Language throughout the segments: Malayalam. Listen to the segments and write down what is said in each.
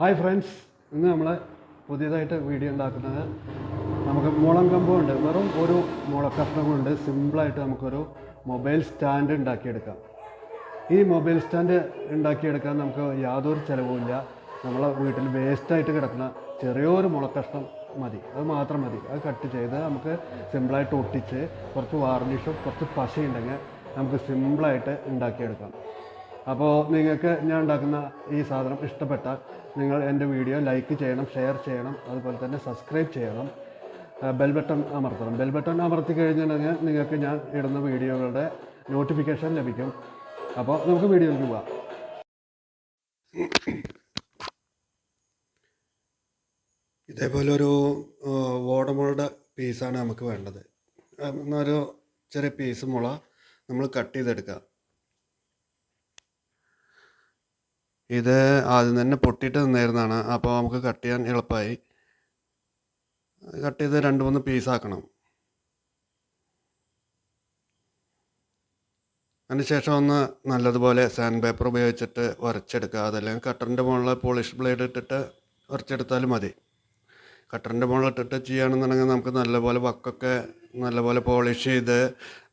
ഹായ് ഫ്രണ്ട്സ് ഇന്ന് നമ്മൾ പുതിയതായിട്ട് വീഡിയോ ഉണ്ടാക്കുന്നത് നമുക്ക് മുളം കമ്പുണ്ട് വെറും ഒരു മുളക്കഷ്ണം കൊണ്ട് സിമ്പിളായിട്ട് നമുക്കൊരു മൊബൈൽ സ്റ്റാൻഡ് ഉണ്ടാക്കിയെടുക്കാം. ഈ മൊബൈൽ സ്റ്റാൻഡ് ഉണ്ടാക്കിയെടുക്കാൻ നമുക്ക് യാതൊരു ചിലവുമില്ല നമ്മളെ വീട്ടിൽ വേസ്റ്റായിട്ട് കിടക്കുന്ന ചെറിയൊരു മുളക്കഷ്ണം മതി. അത് മാത്രം മതി. അത് കട്ട് ചെയ്ത് നമുക്ക് സിമ്പിളായിട്ട് ഒട്ടിച്ച് കുറച്ച് വാർണിഷും കുറച്ച് പശയുണ്ടെങ്കിൽ നമുക്ക് സിമ്പിളായിട്ട് ഉണ്ടാക്കിയെടുക്കാം. അപ്പോൾ നിങ്ങൾക്ക് ഞാൻ ഉണ്ടാക്കുന്ന ഈ സാധനം ഇഷ്ടപ്പെട്ടാൽ നിങ്ങൾ എന്റെ വീഡിയോ ലൈക്ക് ചെയ്യണം ഷെയർ ചെയ്യണം അതുപോലെ തന്നെ സബ്സ്ക്രൈബ് ചെയ്യണം. ബെൽ ബട്ടൺ അമർത്തണം. ബെൽ ബട്ടൺ അമർത്തി കഴിഞ്ഞിട്ടുണ്ടെങ്കിൽ നിങ്ങൾക്ക് ഞാൻ ഇടുന്ന വീഡിയോകളുടെ നോട്ടിഫിക്കേഷൻ ലഭിക്കും. അപ്പോൾ നമുക്ക് വീഡിയോയിലേക്ക് പോവാം. ഇതേപോലെ ഒരു ഓടമുളയുടെ പീസാണ് നമുക്ക് വേണ്ടത്. ഒരു ചെറിയ പീസ് മുള നമ്മൾ കട്ട് ചെയ്തെടുക്കുക ഇത് ആദ്യം തന്നെ പൊട്ടിയിട്ട് നിന്നായിരുന്നതാണ് അപ്പോൾ നമുക്ക് കട്ട് ചെയ്യാൻ എളുപ്പമായി. കട്ട് ചെയ്ത് രണ്ട് മൂന്ന് പീസാക്കണം അതിനുശേഷം ഒന്ന് നല്ലതുപോലെ സാൻഡ് പേപ്പർ ഉപയോഗിച്ചിട്ട് വരച്ചെടുക്കുക. അതല്ലെങ്കിൽ കട്ടറിന്റെ മുകളിൽ പോളിഷ് ബ്ലേഡ് ഇട്ടിട്ട് വരച്ചെടുത്താലും മതി. കട്ടറിന്റെ മുകളിൽ ഇട്ടിട്ട് ചെയ്യുകയാണെന്നുണ്ടെങ്കിൽ നമുക്ക് നല്ലപോലെ വക്കൊക്കെ നല്ലപോലെ പോളിഷ് ചെയ്ത്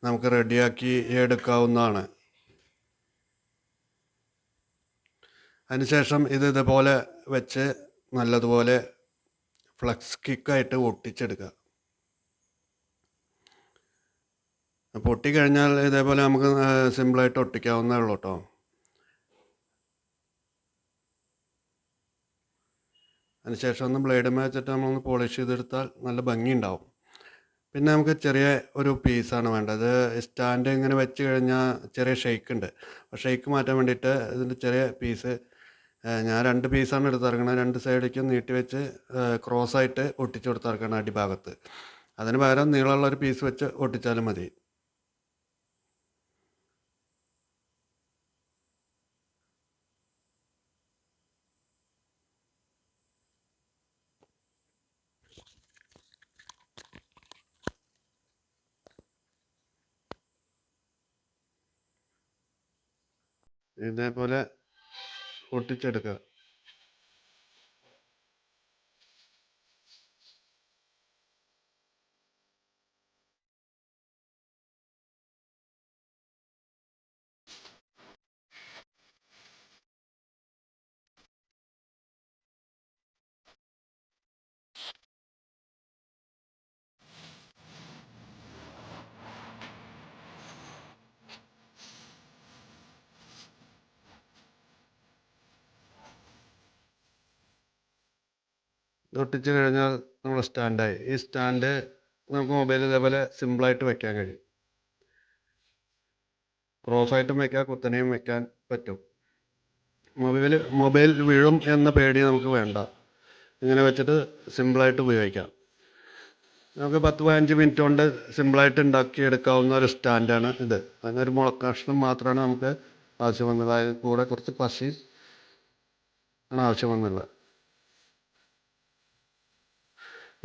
നമുക്ക് റെഡിയാക്കി എടുക്കാവുന്നതാണ്. അതിനുശേഷം ഇത് ഇതുപോലെ വെച്ച് നല്ലതുപോലെ ഫ്ലക്സ് കിക്കായിട്ട് ഒട്ടിച്ചെടുക്കുക. അപ്പോൾ ഒട്ടിക്കഴിഞ്ഞാൽ ഇതേപോലെ നമുക്ക് സിമ്പിളായിട്ട് ഒട്ടിക്കാവുന്നേ ഉള്ളൂ കേട്ടോ അതിനുശേഷം ഒന്ന് ബ്ലേഡ് വെച്ചിട്ട് നമ്മളൊന്ന് പോളിഷ് ചെയ്തെടുത്താൽ നല്ല ഭംഗിയുണ്ടാവും. പിന്നെ നമുക്ക് ചെറിയ ഒരു പീസാണ് വേണ്ടത്. സ്റ്റാൻഡ് ഇങ്ങനെ വെച്ച് കഴിഞ്ഞാൽ ചെറിയ ഷെയ്ക്ക് ഉണ്ട്. ഷെയ്ക്ക് മാറ്റാൻ വേണ്ടിയിട്ട് ഇതിന്റെ ചെറിയ പീസ് ഞാൻ രണ്ട് പീസാണ് എടുത്തിറങ്ങണത്. രണ്ട് സൈഡിലേക്കും നീട്ടി വെച്ച് ക്രോസ് ആയിട്ട് ഒട്ടിച്ച് കൊടുത്തിറക്കണം അടിഭാഗത്ത്. അതിന് പകരം നീളമുള്ള ഒരു പീസ് വെച്ച് ഒട്ടിച്ചാലും മതി. ഇതേപോലെ ഒട്ടിച്ചെടുക്കുക. ഒട്ടിച്ച് കഴിഞ്ഞാൽ നമ്മൾ സ്റ്റാൻഡായി. ഈ സ്റ്റാൻഡ് നമുക്ക് മൊബൈൽ ഇതേപോലെ സിമ്പിളായിട്ട് വെക്കാൻ കഴിയും. ക്രോസായിട്ടും വെക്കാം കുത്തനെയും വെക്കാൻ പറ്റും. മൊബൈൽ മൊബൈൽ വീഴും എന്ന പേടി നമുക്ക് വേണ്ട. ഇങ്ങനെ വെച്ചിട്ട് സിമ്പിളായിട്ട് ഉപയോഗിക്കാം. നമുക്ക് പത്ത് പതിനഞ്ച് മിനിറ്റ് കൊണ്ട് സിമ്പിളായിട്ട് ഉണ്ടാക്കിയെടുക്കാവുന്ന ഒരു സ്റ്റാൻഡാണ് ഇത്. അതിനൊരു മുളക്കഷ്ണം മാത്രമാണ് നമുക്ക് ആവശ്യം വന്നത് അതിൽ കൂടെ കുറച്ച് പശി ആണ് ആവശ്യം വന്നുള്ളത്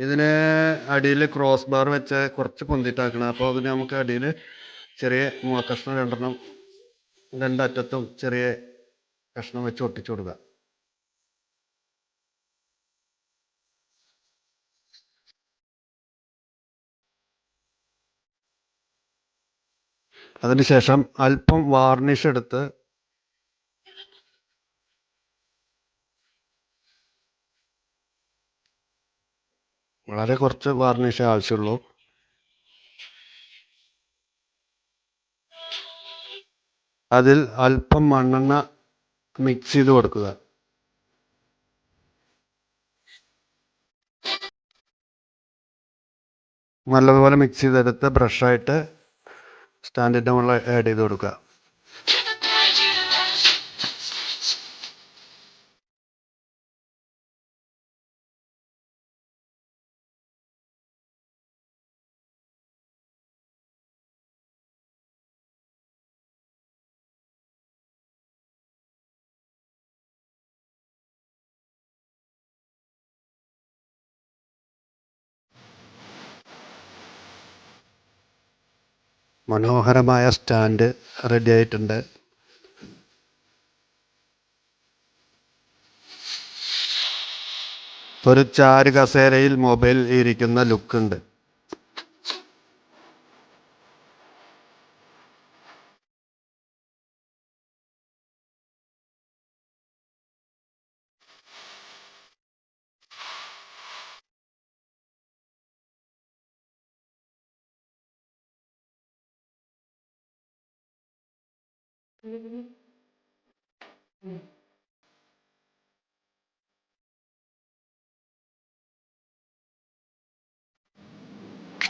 ഇതിന് അടിയിൽ ക്രോസ് ബാർ വെച്ച് കുറച്ച് പൊന്തിട്ടാക്കണം അപ്പോൾ അതിന് നമുക്ക് അടിയിൽ ചെറിയ മുളക്കഷ്ണം രണ്ടെണ്ണം രണ്ടറ്റത്തും ചെറിയ കഷ്ണം വെച്ച് ഒട്ടിച്ചു കൊടുക്കുക. അതിനുശേഷം അല്പം വാർണിഷ് എടുത്ത് വളരെ കുറച്ച് വാർണിഷ് ആവശ്യമുള്ളൂ. അതിൽ അല്പം മണ്ണെണ്ണ മിക്സ് ചെയ്ത് കൊടുക്കുക. നല്ലതുപോലെ മിക്സ് ചെയ്തെടുത്ത് ബ്രഷായിട്ട് സ്റ്റാൻഡിന്റെ മുകളിൽ ആഡ് ചെയ്ത് കൊടുക്കുക. മനോഹരമായ സ്റ്റാൻഡ് റെഡി ആയിട്ടുണ്ട്. ഒരു ചാരു കസേരയിൽ മൊബൈൽ ഇരിക്കുന്ന ലുക്കുണ്ട് ஹம்